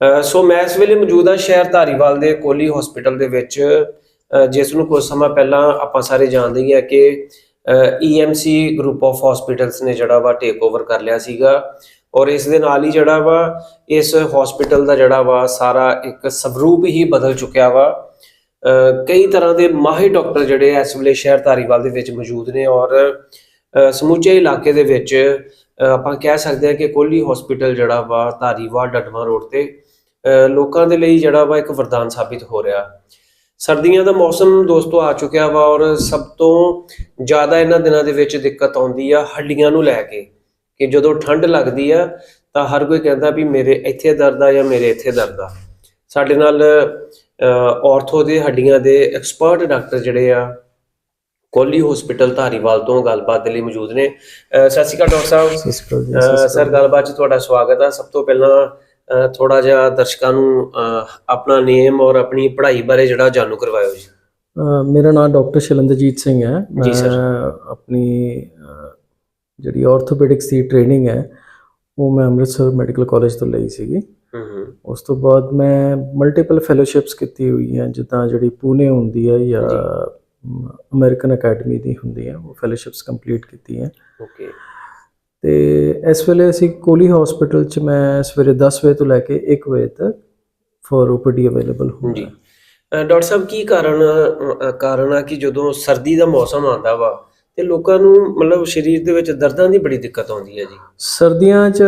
ਸੋ ਮੈਂ ਇਸ ਵੇਲੇ ਮੌਜੂਦ ਹਾਂ ਸ਼ਹਿਰ ਧਾਰੀਵਾਲ ਦੇ ਕੋਲੀ ਹਸਪੀਟਲ ਦੇ ਵਿੱਚ ਜਿਸ ਨੂੰ ਕੁਝ ਸਮਾਂ ਪਹਿਲਾਂ ਆਪਾਂ ਸਾਰੇ ਜਾਣਦੇ ਹੀ ਆ ਕਿ ਈਐਮਸੀ ਗਰੁੱਪ ਆਫ ਹਸਪੀਟਲਸ ਨੇ ਜਿਹੜਾ ਵਾ ਟੇਕ ਓਵਰ ਕਰ ਲਿਆ ਸੀਗਾ ਔਰ ਇਸ ਦੇ ਨਾਲ ਹੀ ਜਿਹੜਾ ਵਾ ਇਸ ਹਸਪੀਟਲ ਦਾ ਜਿਹੜਾ ਵਾ ਸਾਰਾ ਇੱਕ ਸਵਰੂਪ ਹੀ ਬਦਲ ਚੁੱਕਿਆ ਵਾ। ਕਈ ਤਰ੍ਹਾਂ ਦੇ ਮਾਹਿਰ ਡਾਕਟਰ ਜਿਹੜੇ ਇਸ ਵੇਲੇ ਸ਼ਹਿਰ ਧਾਰੀਵਾਲ ਦੇ ਵਿੱਚ ਮੌਜੂਦ ਨੇ ਔਰ ਸਮੁੱਚੇ ਇਲਾਕੇ ਦੇ ਵਿੱਚ ਆਪਾਂ ਕਹਿ ਸਕਦੇ ਹਾਂ ਕਿ ਕੋਲੀ ਹਸਪੀਟਲ ਜਿਹੜਾ ਵਾ ਧਾਰੀਵਾਲ ਡਡਮਾ ਰੋਡ ਤੇ ਲੋਕਾਂ ਦੇ ਲਈ ਜਿਹੜਾ ਵਾ ਇੱਕ ਵਰਦਾਨ ਸਾਬਿਤ ਹੋ ਰਿਹਾ। ਸਰਦੀਆਂ ਦਾ ਮੌਸਮ ਦੋਸਤੋ ਆ ਚੁੱਕਿਆ ਵਾ ਔਰ ਸਭ ਤੋਂ ਜ਼ਿਆਦਾ ਇਹਨਾਂ ਦਿਨਾਂ ਦੇ ਵਿੱਚ ਦਿੱਕਤ ਆਉਂਦੀ ਆ ਹੱਡੀਆਂ ਨੂੰ ਲੈ ਕੇ ਕਿ ਜਦੋਂ ਠੰਡ ਲੱਗਦੀ ਆ ਤਾਂ ਹਰ ਕੋਈ ਕਹਿੰਦਾ ਵੀ ਮੇਰੇ ਇੱਥੇ ਦਰਦ ਆ ਜਾਂ ਮੇਰੇ ਇੱਥੇ ਦਰਦ ਆ। ਸਾਡੇ ਨਾਲ ਆਰਥੋ ਦੇ ਹੱਡੀਆਂ ਦੇ ਐਕਸਪਰਟ ਡਾਕਟਰ ਜਿਹੜੇ ਆ ਕੋਲੀ ਹਸਪੀਟਲ ਧਾਰੀਵਾਲ ਤੋਂ ਗੱਲਬਾਤ ਦੇ ਲਈ ਮੌਜੂਦ ਨੇ। ਸਤਿ ਸ਼੍ਰੀ ਅਕਾਲ ਡਾਕਟਰ ਸਾਹਿਬ। ਸ਼੍ਰੀ ਗੱਲਬਾਤ 'ਚ ਤੁਹਾਡਾ ਸਵਾਗਤ ਹੈ ਸਭ ਤੋਂ ਪਹਿਲਾਂ ਥੋੜਾ ਜਿਹਾ ਦਰਸ਼ਕਾਂ ਨੂੰ ਆਪਣਾ ਨੇਮ ਔਰ ਆਪਣੀ ਪੜ੍ਹਾਈ ਬਾਰੇ ਜਿਹੜਾ ਜਾਣੂ ਕਰਵਾਇਓ ਜੀ। ਮੇਰਾ ਨਾਮ ਡਾਕਟਰ ਸ਼ਿਲੰਦਰਜੀਤ ਸਿੰਘ ਹੈ। ਜੀ, ਸਰ। ਮੈਂ ਆਪਣੀ ਜਿਹੜੀ ਆਰਥੋਪੈਡਿਕਸ ਦੀ ਟ੍ਰੇਨਿੰਗ ਹੈ ਉਹ ਮੈਂ ਅੰਮ੍ਰਿਤਸਰ ਮੈਡੀਕਲ ਕਾਲਜ ਤੋਂ ਲਈ ਸੀਗੀ। ਉਸ ਤੋਂ ਬਾਅਦ ਮੈਂ ਮਲਟੀਪਲ ਫੈਲੋਸ਼ਿਪਸ ਕੀਤੀ ਹੋਈ ਹੈ ਜਿੱਦਾਂ ਜਿਹੜੀ ਪੂਨੇ ਹੁੰਦੀ ਹੈ ਜਾਂ ਅਮਰੀਕਨ ਅਕੈਡਮੀ ਦੀ ਹੁੰਦੀ ਹੈ ਉਹ ਫੈਲੋਸ਼ਿਪਸ ਕੰਪਲੀਟ ਕੀਤੀ ਹੈ। ਓਕੇ ਤੇ ਇਸ ਵੇਲੇ ਅਸੀਂ ਕੋਲੀ ਹਸਪੀਟਲ ਚ ਮੈਂ ਸਵੇਰੇ 10 ਵਜੇ ਤੋਂ ਲੈ ਕੇ 1 ਵਜੇ ਤੱਕ ਫॉर ਓਪੀਡੀ ਅਵੇਲੇਬਲ ਜੀ ਹੁੰਦਾ ਅ, ਡਾਕਟਰ ਸਾਹਿਬ ਕੀ ਕਾਰਨ ਕਾਰਨ ਆ ਕਿ ਜਦੋਂ ਸਰਦੀ ਦਾ ਮੌਸਮ ਆਉਂਦਾ ਵਾ ਤੇ ਲੋਕਾਂ ਨੂੰ ਮਤਲਬ ਸਰੀਰ ਦੇ ਵਿੱਚ ਦਰਦਾਂ ਦੀ ਬੜੀ ਦਿੱਕਤ ਆਉਂਦੀ ਹੈ ਜੀ ਸਰਦੀਆਂ 'ਚ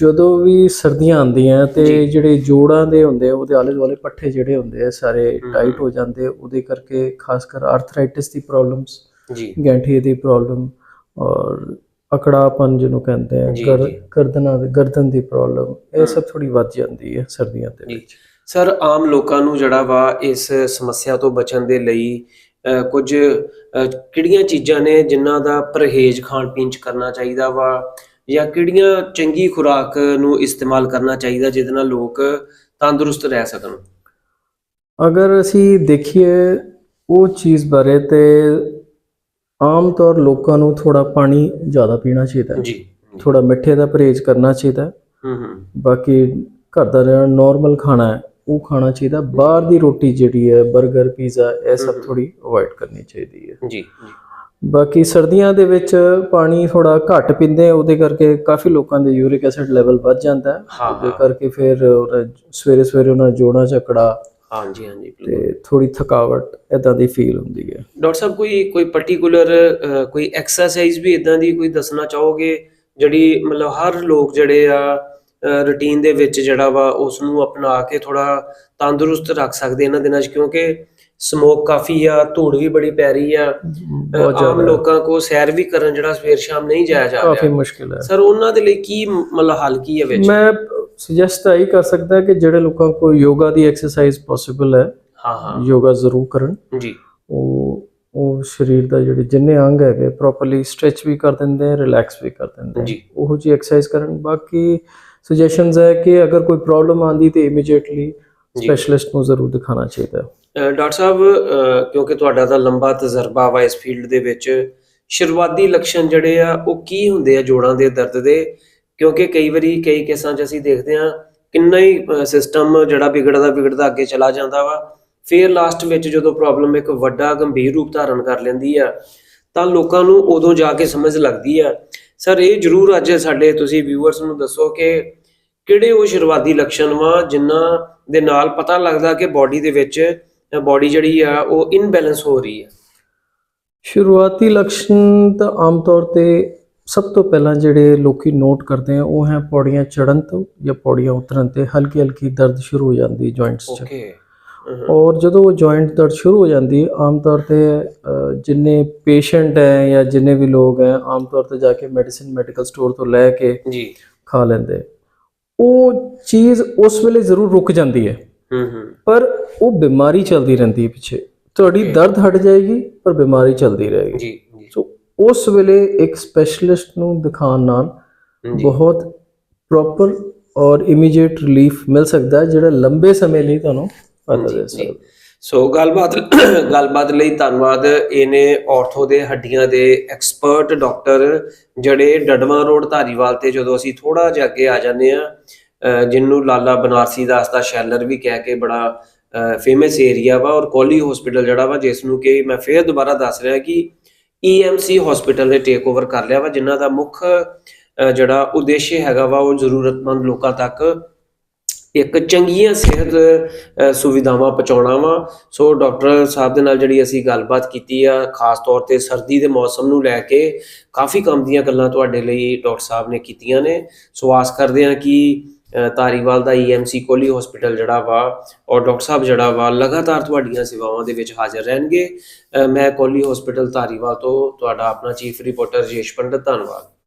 ਜਦੋਂ ਵੀ ਸਰਦੀਆਂ ਆਉਂਦੀਆਂ ਤੇ ਜੀ। ਜਿਹੜੇ ਜੋੜਾਂ ਦੇ ਹੁੰਦੇ ਉਹਦੇ ਆਲੇ ਦੁਆਲੇ ਪੱਠੇ ਜਿਹੜੇ ਹੁੰਦੇ ਆ ਸਾਰੇ। ਟਾਈਟ ਹੋ ਜਾਂਦੇ ਉਹਦੇ ਕਰਕੇ ਖਾਸ ਕਰ ਆਰਥਰਾਈਟਿਸ ਦੀ ਪ੍ਰੋਬਲਮਸ ਜੀ ਗੈਂਠੀਏ ਦੀ ਪ੍ਰੋਬਲਮ ਔਰ ਅਕੜਾਪਨ ਜਿਹਨੂੰ ਕਹਿੰਦੇ ਆ ਜੀ, ਗਰ- ਜੀ। ਗਰਦਨਾਂ ਦੇ ਗਰਦਨ ਦੀ ਪ੍ਰੋਬਲਮ ਇਹ। ਸਭ ਥੋੜੀ ਵੱਧ ਜਾਂਦੀ ਹੈ ਸਰਦੀਆਂ ਦੇ ਜੀ। ਵਿੱਚ ਸਰ ਆਮ ਲੋਕਾਂ ਨੂੰ ਜਿਹੜਾ ਵਾ ਇਸ ਸਮੱਸਿਆ ਤੋਂ ਬਚਣ ਦੇ ਲਈ ਕੁਝ ਕਿਹੜੀਆਂ ਚੀਜ਼ਾਂ ਨੇ ਜਿਨ੍ਹਾਂ ਦਾ ਪਰਹੇਜ਼ ਖਾਣ ਪੀਣ ਚ ਕਰਨਾ ਚਾਹੀਦਾ ਵਾ ਜਾਂ ਕਿਹੜੀਆਂ ਚੰਗੀ ਖੁਰਾਕ ਨੂੰ ਇਸਤੇਮਾਲ ਕਰਨਾ ਚਾਹੀਦਾ ਜਿਹਦੇ ਨਾਲ ਲੋਕ ਤੰਦਰੁਸਤ ਰਹਿ ਸਕਣ ਅਗਰ ਅਸੀਂ ਦੇਖੀਏ ਉਹ ਚੀਜ਼ ਬਾਰੇ ਤੇ ਆਮ ਤੌਰ ਲੋਕਾਂ ਨੂੰ ਥੋੜਾ ਪਾਣੀ ਜ਼ਿਆਦਾ ਪੀਣਾ ਚਾਹੀਦਾ ਹੈ। ਜੀ। ਥੋੜਾ ਮਿੱਠੇ ਦਾ ਪਰਹੇਜ਼ ਕਰਨਾ ਚਾਹੀਦਾ ਹੈ। ਹੂੰ ਹੂੰ। ਬਾਕੀ ਘਰ ਦਾ ਜਿਹੜਾ ਨਾਰਮਲ ਖਾਣਾ ਹੈ ਉਹ ਖਾਣਾ ਚਾਹੀਦਾ ਬਾਹਰ ਦੀ ਰੋਟੀ ਜਿਹੜੀ ਹੈ 버ਗਰ ਪੀਜ਼ਾ ਇਹ ਸਭ। ਥੋੜੀ ਅਵੋਇਡ ਕਰਨੀ ਚਾਹੀਦੀ ਹੈ। ਜੀ ਬਾਕੀ ਸਰਦੀਆਂ ਦੇ ਵਿੱਚ ਪਾਣੀ ਥੋੜਾ ਘੱਟ ਪੀਂਦੇ ਆ, ਉਹਦੇ ਕਰਕੇ ਕਾਫੀ ਲੋਕਾਂ ਦੇ ਯੂਰਿਕ ਐਸਿਡ ਲੈਵਲ ਵੱਧ ਜਾਂਦਾ ਹੈ। ਉਹਦੇ। ਕਰਕੇ ਫਿਰ ਸਵੇਰੇ ਸਵੇਰੇ ਉਹਨਾਂ ਜੋੜਾਂ ਚੱਕੜਾ ਹਾਂਜੀ ਹਾਂਜੀ। ਤੇ ਥੋੜੀ ਥਕਾਵਟ ਇਦਾਂ ਦੀ ਫੀਲ ਹੁੰਦੀ ਹੈ। ਡਾਕਟਰ ਸਾਹਿਬ ਕੋਈ ਕੋਈ ਪਾਰਟਿਕੂਲਰ ਕੋਈ ਐਕਸਰਸਾਈਜ਼ ਵੀ ਇਦਾਂ ਦੀ ਕੋਈ ਦੱਸਣਾ ਚਾਹੋਗੇ? ਜਿਹੜੀ ਮਤਲਬ ਹਰ ਲੋਕ ਜਿਹੜੇ ਆ ਰੁਟੀਨ ਦੇ ਵਿੱਚ ਜਿਹੜਾ ਵਾ ਉਸ ਨੂੰ ਅਪਣਾ ਕੇ ਥੋੜਾ ਤੰਦਰੁਸਤ ਰੱਖ ਸਕਦੇ ਇਹਨਾਂ ਦਿਨਾਂ 'ਚ? ਕਿਉਂਕਿ ਸਮੋਕ ਕਾਫੀ ਆ ਧੂੜ ਵੀ ਬੜੀ ਪੈ ਰਹੀ ਆ। ਆਮ ਲੋਕਾਂ ਕੋ ਸੈਰ ਵੀ ਕਰਨ ਜਿਹੜਾ ਸਵੇਰ ਸ਼ਾਮ ਨਹੀਂ ਜਾਇਆ ਜਾ ਕਾਫੀ ਮੁਸ਼ਕਿਲ ਹੈ। ਸਰ ਉਹਨਾਂ ਦੇ ਲਈ ਕੀ ਮਤਲਬ ਹੱਲ ਕੀ ਹੈ ਵਿੱਚ? ਮੈਂ ਸੁਜੈਸਟ ਆਈ ਕਰ ਸਕਦਾ ਕਿ ਜਿਹੜੇ ਲੋਕਾਂ ਕੋਲ ਯੋਗਾ ਦੀ ਐਕਸਰਸਾਈਜ਼ ਪੋਸੀਬਲ ਹੈ ਹਾਂ ਹਾਂ। ਯੋਗਾ ਜ਼ਰੂਰ ਕਰਨ। ਜੀ। ਉਹ ਉਹ ਸਰੀਰ ਦਾ ਜਿਹੜੇ ਜਿੰਨੇ ਅੰਗ ਹੈਗੇ ਪ੍ਰੋਪਰਲੀ ਸਟ੍ਰੈਚ ਵੀ ਕਰ ਦਿੰਦੇ ਆ ਰਿਲੈਕਸ ਵੀ ਕਰ ਦਿੰਦੇ ਜੀ। ਉਹੋ ਜੀ ਐਕਸਰਸਾਈਜ਼ ਕਰਨ। ਬਾਕੀ ਸੁਜੈਸ਼ਨਸ ਹੈ ਕਿ ਅਗਰ ਕੋਈ ਪ੍ਰੋਬਲਮ ਆਂਦੀ ਤੇ ਇਮੀਡੀਏਟਲੀ। ਸਪੈਸ਼ਲਿਸਟ ਨੂੰ ਜ਼ਰੂਰ ਦਿਖਾਣਾ ਚਾਹੀਦਾ। ਡਾਕਟਰ ਸਾਹਿਬ ਕਿਉਂਕਿ ਤੁਹਾਡਾ ਤਾਂ ਲੰਬਾ ਤਜਰਬਾ ਵਾ ਇਸ ਫੀਲਡ ਦੇ ਵਿੱਚ ਸ਼ੁਰੂਆਤੀ ਲੱਛਣ ਜਿਹੜੇ ਆ ਉਹ ਕੀ ਹੁੰਦੇ ਆ ਜੋੜਾਂ ਦੇ ਦਰਦ ਦੇ? ਕਿਉਂਕਿ ਕਈ ਵਾਰੀ ਕਈ ਕੇਸਾਂ 'ਚ ਅਸੀਂ ਦੇਖਦੇ ਹਾਂ, ਕਿੰਨਾ ਹੀ ਸਿਸਟਮ ਜਿਹੜਾ ਵਿਗੜਦਾ ਵਿਗੜਦਾ ਅੱਗੇ ਚਲਾ ਜਾਂਦਾ ਵਾ। ਫਿਰ ਲਾਸਟ ਵਿੱਚ ਜਦੋਂ ਪ੍ਰੋਬਲਮ ਇੱਕ ਵੱਡਾ ਗੰਭੀਰ ਰੂਪ ਧਾਰਨ ਕਰ ਲੈਂਦੀ ਆ, ਤਾਂ ਲੋਕਾਂ ਨੂੰ ਉਦੋਂ ਜਾ ਕੇ ਸਮਝ ਲੱਗਦੀ ਆ। ਸਰ, ਇਹ ਜਰੂਰ ਅੱਜ ਸਾਡੇ, ਤੁਸੀਂ ਵਿਊਅਰਸ ਨੂੰ ਦੱਸੋ ਕਿ ਕਿਹੜੇ ਉਹ ਸ਼ੁਰੂਆਤੀ ਲੱਛਣ ਵਾ ਜਿਨ੍ਹਾਂ ਦੇ ਨਾਲ ਪਤਾ ਲੱਗਦਾ ਕਿ ਬਾਡੀ ਦੇ ਵਿੱਚ ਬਾਡੀ ਜਿਹੜੀ ਆ, ਉਹ ਇਨਬੈਲੈਂਸ ਹੋ ਰਹੀ ਹੈ ਸ਼ੁਰੂਆਤੀ ਲੱਛਣ ਤਾਂ ਆਮ ਤੌਰ ਤੇ ਸਭ ਤੋਂ ਪਹਿਲਾਂ ਜਿਹੜੇ ਲੋਕੀ ਨੋਟ ਕਰਦੇ ਆ ਉਹ ਹੈ ਪੌੜੀਆਂ ਚੜਨ ਤੋਂ ਜਾਂ ਪੌੜੀਆਂ ਉਤਰਨ ਤੇ ਹਲਕੀ ਹਲਕੀ ਦਰਦ ਸ਼ੁਰੂ ਹੋ ਜਾਂਦੀ ਜੁਆਇੰਟਸ 'ਚ। ਓਕੇ ਔਰ ਜਦੋਂ ਉਹ ਜੁਆਇੰਟ ਦਰਦ ਸ਼ੁਰੂ ਹੋ ਜਾਂਦੀ ਆਮ ਤੌਰ ਤੇ ਜਿੰਨੇ ਪੇਸ਼ੈਂਟ ਹੈ ਜਾਂ ਜਿੰਨੇ ਵੀ ਲੋਕ ਹੈ ਆਮ ਤੌਰ ਤੇ ਜਾ ਕੇ ਮੈਡੀਸਿਨ ਮੈਡੀਕਲ ਸਟੋਰ ਤੋਂ ਲੈ ਕੇ ਜੀ। ਖਾ ਲੈਂਦੇ। ਉਹ ਚੀਜ਼ ਉਸ ਵੇਲੇ ਜ਼ਰੂਰ ਰੁਕ ਜਾਂਦੀ ਹੈ। ਹੂੰ ਹੂੰ ਪਰ ਉਹ ਬਿਮਾਰੀ ਚੱਲਦੀ ਰਹਿੰਦੀ ਹੈ ਪਿੱਛੇ। ਤੁਹਾਡੀ. ਦਰਦ ਹਟ ਜਾਏਗੀ ਪਰ ਬਿਮਾਰੀ ਚੱਲਦੀ ਰਹੇਗੀ। ਜੀ। ਉਸ ਵੇਲੇ ਇੱਕ ਸਪੈਸ਼ਲਿਸਟ ਨੂੰ ਦਿਖਾਉਣ ਨਾਲ ਬਹੁਤ ਪ੍ਰੋਪਰ ਔਰ ਇਮੀਡੀਏਟ ਰਿਲੀਫ ਮਿਲ ਸਕਦਾ ਹੈ ਜਿਹੜਾ ਲੰਬੇ ਸਮੇਂ ਲਈ ਤੁਹਾਨੂੰ ਫਾਇਦਾ ਦੇ। ਸਕਦਾ ਸੋ ਗੱਲਬਾਤ ਗੱਲਬਾਤ ਲਈ ਧੰਨਵਾਦ। ਇਹਨੇ ਆਰਥੋ ਦੇ ਹੱਡੀਆਂ ਦੇ ਐਕਸਪਰਟ ਡਾਕਟਰ ਜਿਹੜੇ ਡਡਵਾ ਰੋਡ ਧਾਰੀਵਾਲ ਤੇ ਜਦੋਂ ਅਸੀਂ ਥੋੜਾ ਜਿਹਾ ਅੱਗੇ ਆ ਜਾਂਦੇ ਆ ਜਿਹਨੂੰ ਲਾਲਾ ਬਨਾਰਸੀ ਦਾਸ ਦਾ ਸ਼ੈਲਰ ਵੀ ਕਹਿ ਕੇ ਬੜਾ ਫੇਮਸ ਏਰੀਆ ਵਾ ਔਰ ਕੋਲੀ ਹਸਪੀਟਲ ਜਿਹੜਾ ਵਾ ਜਿਸ ਨੂੰ ਕਿ ਮੈਂ ਫੇਰ ਦੁਬਾਰਾ ਦੱਸ ਰਿਹਾ ਕਿ ਈਐਮਸੀ ਹਸਪੀਟਲ ਨੇ ਟੇਕ ਓਵਰ ਕਰ ਲਿਆ ਵਾ, ਜਿਨ੍ਹਾਂ ਦਾ ਮੁੱਖ ਜਿਹੜਾ ਉਦੇਸ਼ ਹੈਗਾ ਵਾ, ਉਹ ਜ਼ਰੂਰਤਮੰਦ ਲੋਕਾਂ ਤੱਕ ਇੱਕ ਚੰਗੀਆਂ ਸਿਹਤ ਸੁਵਿਧਾਵਾਂ ਪਹੁੰਚਾਉਣਾ ਵਾ। ਸੋ ਡਾਕਟਰ ਸਾਹਿਬ ਦੇ ਨਾਲ ਜਿਹੜੀ ਅਸੀਂ ਗੱਲਬਾਤ ਕੀਤੀ ਆ, ਖਾਸ ਤੌਰ ਤੇ ਸਰਦੀ ਦੇ ਮੌਸਮ ਨੂੰ ਲੈ ਕੇ, ਕਾਫੀ ਕੰਮ ਦੀਆਂ ਗੱਲਾਂ ਤੁਹਾਡੇ ਲਈ ਡਾਕਟਰ ਸਾਹਿਬ ਨੇ ਕੀਤੀਆਂ ਨੇ। ਸੋ ਆਸ ਕਰਦੇ ਹਾਂ ਕਿ ਅਹ, ਧਾਰੀਵਾਲ ਦਾ ਈਐਮਸੀ ਕੋਲੀ ਹਸਪੀਟਲ ਜਿਹੜਾ ਵਾ ਔਰ ਡਾਕਟਰ ਸਾਹਿਬ ਜਿਹੜਾ ਵਾ ਲਗਾਤਾਰ ਤੁਹਾਡੀਆਂ ਸੇਵਾਵਾਂ ਦੇ ਵਿੱਚ ਹਾਜ਼ਰ ਰਹਿਣਗੇ। ਮੈਂ ਕੋਲੀ ਹਸਪੀਟਲ ਧਾਰੀਵਾਲ ਤੋਂ ਤੁਹਾਡਾ ਆਪਣਾ ਚੀਫ ਰਿਪੋਰਟਰ ਰਜੇਸ਼ ਪੰਡਤ ਧੰਨਵਾਦ।